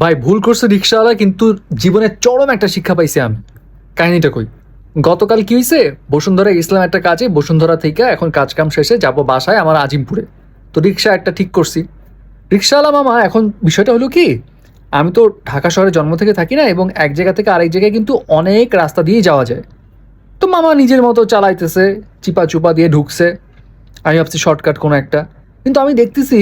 ভাই, ভুল করছে রিক্সাওয়ালা, কিন্তু জীবনে চরম একটা শিক্ষা পাইছি আমি। কাহিনীটা কই? গতকাল কি হয়েছে বসুন্ধরা ইসলাম একটা কাজে, বসুন্ধরা থেকে এখন কাজ কাম শেষে যাব বাসায় আমার আজিমপুরে। তো রিক্সা একটা ঠিক করছি। রিক্সাওয়ালা মামা, এখন বিষয়টা হলো কি, আমি তো ঢাকা শহরে জন্ম থেকে থাকি না এবং এক জায়গা থেকে আরেক জায়গায় কিন্তু অনেক রাস্তা দিয়ে যাওয়া যায়। তো মামা নিজের মতো চালাইতেছে চিপা চুপা দিয়ে ঢুকছে। আমি ভাবছি শর্টকাট কোনো একটা। কিন্তু আমি দেখতেছি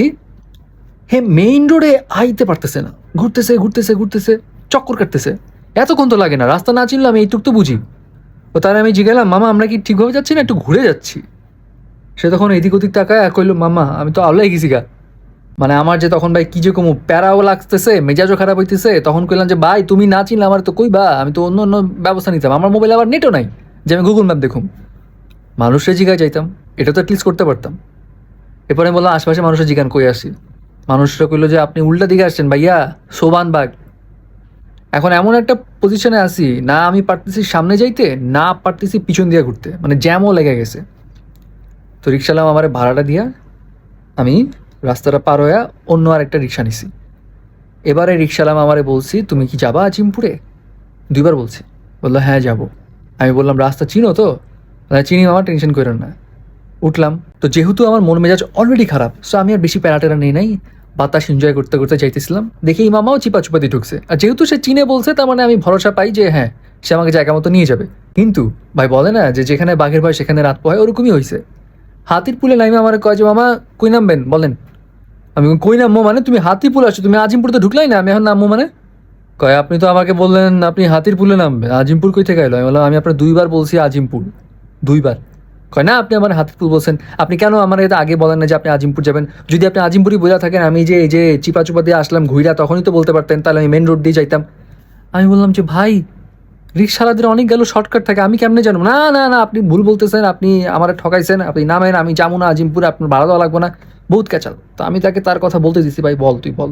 হে মেইন রোডে আইতে পারতেছে না। ঘুরতেছে ঘুরতেছে ঘুরতেছে, চক্কর কাটতেছে। এতক্ষণ তো লাগে না, রাস্তা না চিনলাম এইটুক তো বুঝি। ও তার আমি জিজ্ঞালাম মামা, আমরা কি ঠিকভাবে যাচ্ছি না একটু ঘুরে যাচ্ছি? সে তখন এদিক ওদিক তাকায় কইলো, মামা, আমি তো আওলাই গেছি গা। মানে আমার যে তখন ভাই কি যে কমু প্যারাও লাগতেছে, মেজাজও খারাপ হইতেছে, তখন কইলাম যে, ভাই, তুমি না চিনলে আমার তো কই বা? আমি তো অন্য অন্য ব্যবস্থা নিতাম। আমার মোবাইল আবার নেটও নাই যে আমি গুগল ম্যাপ দেখুম। মানুষের জিগায় যাইতাম, এটা তো অ্যাটলিস্ট করতে পারতাম। এরপরে আমি বললাম, আশেপাশে মানুষের জিগান কই আসি মানুষরা কইলো যে আপনি উল্টা দিকে আসছেন ভাইয়া, সোবান বাগ। এখন এমন একটা পজিশনে আছি, না আমি পারতেছি সামনে যাইতে, না পারতেছি পিছন দিয়ে ঘুরতে। মানে জ্যামও লেগে গেছে। তো রিক্সালাম আমার ভাড়াটা দিয়া, আমি রাস্তাটা পার হইয়া অন্য আর একটা রিক্সা নিছি। এবারে রিক্সালাম আমারে বলছি, তুমি কি যাবা আজিমপুরে? দুইবার বলছি। বলল হ্যাঁ যাব। আমি বললাম, রাস্তা চিনো তো? চিনি আমার টেনশন করেন না। উঠলাম। তো যেহেতু আমার মন মেজাজ অলরেডি খারাপ সো আমি আর বেশি প্যারাটেরা নেই নাই, বাতাস এনজয় করতে করতে যাইতেছিলাম। দেখি এই মামাও চিপা চুপাতি ঢুকছে। আর যেহেতু সে চিনে বলছে, তার মানে আমি ভরসা পাই যে হ্যাঁ সে আমাকে জায়গা মতো নিয়ে যাবে। কিন্তু ভাই বলে না যে যেখানে বাঘের ভয়, সেখানে রাত পোহায় ওরকমই হয়েছে হাতির পুলে নাইমে আমার কয় যে, মামা, কই নামবেন? বলেন। আমি কই নামবো মানে? তুমি হাতির পুলে আসছো তুমি আজিমপুর তো ঢুকলাই না, আমি এখন নামবো মানে? কয়, আপনি তো আমাকে বললেন, আপনি হাতির পুলে নামবেন, আজিমপুর কই থেকে এলো? আমি বললাম, আমি আপনার দুইবার বলছি আজিমপুর, দুইবার। কয়, না, আপনি আমার হাতিপুর বলছেন। আপনি কেন আমার এটা আগে বলেন না যে আপনি আজিমপুর যাবেন? যদি আপনি আজিমপুরই বোঝা থাকেন, আমি যে এই যে চিপা চুপা দিয়ে আসলাম ঘুইরা, তখনই তো বলতে পারতেন, তাহলে আমি মেন রোড দিয়ে যাইতাম। আমি বললাম যে, ভাই রিক্সালাদের অনেক গেল শর্টকাট থাকে, আমি কেমনে জানব? না না না, আপনি ভুল বলতেছেন, আপনি আমার ঠকাইছেন, আপনি নামেন, আমি যাব না আজিমপুরে, আপনার ভাড়া দেওয়া লাগবে না, বহুত ক্যাচাল। তো আমি তাকে তার কথা বলতে দিছি, ভাই, বল, তুই বল।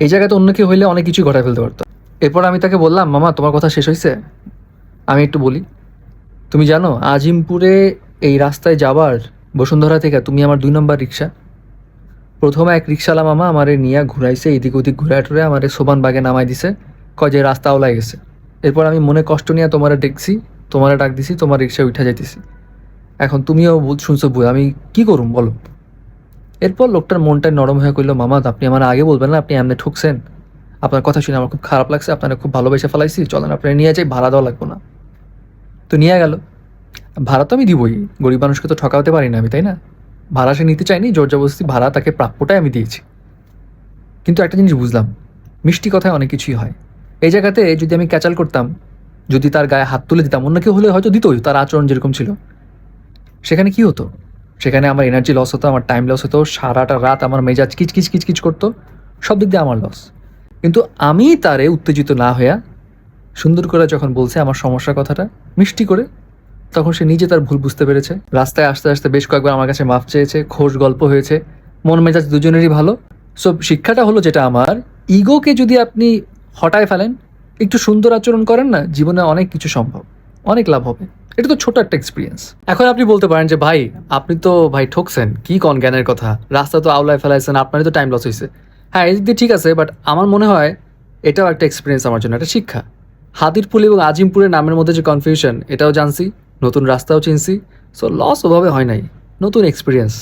এই জায়গাতে অন্য কেউ হইলে অনেক কিছুই ঘটায় ফেলতে পারতো। এরপর আমি তাকে বললাম, মামা, তোমার কথা শেষ হয়েছে আমি একটু বলি তুমি জানো, আজিমপুরে এই রাস্তায় যাবার বসুন্ধরা থেকে তুমি আমার দুই নম্বর রিক্সা। প্রথমে এক রিক্সাওয়ালা মামা আমারে নিয়ে ঘুরাইছে, এদিক ওদিক ঘুরায় টুরে আমারে সোবান বাগে নামাই দিছে যে রাস্তা ওলাই গেছে। এরপর আমি মনে কষ্ট নিয়ে তোমারে দেখছি, তোমারে ডাক দিছি, তোমার রিক্সায় উঠা যাইতেছি। এখন তুমিও শুনছো বুঝ, আমি কি করুম বলো? এরপর লোকটার মনটা নরম হয়ে কইলো, মামা আপনি আমার আগে বলবেন না, আপনি এমনি ঠকছেন। আপনার কথা শুনে আমার খুব খারাপ লাগছে, আপনারা খুব ভালোবেসে ফেলাইছি, চলেন আপনারা নিয়ে যাই, ভাড়া দেওয়া লাগবে না। তো নিয়ে গেল। ভাড়া তো আমি দিবই, গরিব মানুষকে তো ঠকাতে পারি না আমি, তাই না? ভাড়া সে নিতে চাইনি জোর জবরদস্তি ভাড়া তাকে প্রাপ্যটাই আমি দিয়েছি। কিন্তু একটা জিনিস বুঝলাম, মিষ্টি কথায় অনেক কিছুই হয়। এই জায়গাতে যদি আমি ক্যাচাল করতাম, যদি তার গায়ে হাত তুলে দিতাম, অন্য কেউ হলে হয়তো দিতই, তার আচরণ যেরকম ছিল। সেখানে কি হতো? সেখানে আমার এনার্জি লস হতো, আমার টাইম লস হতো, সারাটা রাত আমার মেজাজ কিচ কিচ কিচ কিচ করতো, সব দিক দিয়ে আমার লস কিন্তু আমি তারে উত্তেজিত না হইয়া সুন্দর করে যখন বলছে আমার সমস্যার কথাটা, মিষ্টি করে, তখন সে নিজে তার ভুল বুঝতে পেরেছে। রাস্তায় আসতে আসতে বেশ কয়েকবার আমার কাছে মাফ চেয়েছে, খোশ গল্প হয়েছে, মন মেজাজ দুজনেরই ভালো। সো শিক্ষাটা হলো যেটা আমার, ইগোকে যদি আপনি হটায় ফেলেন, একটু সুন্দর আচরণ করেন না, জীবনে অনেক কিছু সম্ভব, অনেক লাভ হবে। এটা তো ছোট একটা এক্সপিরিয়েন্স এখন আপনি বলতে পারেন যে, ভাই, আপনি তো, ভাই, ঠকছেন, কি কন জ্ঞানের কথা? রাস্তা তো আওলায় ফেলাইছেন, আপনারই তো টাইম লস হয়েছে হ্যাঁ এদিক দিয়ে ঠিক আছে বাট আমার মনে হয় এটাও একটা এক্সপিরিয়েন্স আমার জন্য, একটা শিক্ষা। হাতিরপুল এবং আজিমপুরের নামের মধ্যে যে কনফিউশন এটাও জানছি, নতুন রাস্তাও চিনছি সো লস ওভাবে হয় নাই, নতুন এক্সপিরিয়েন্স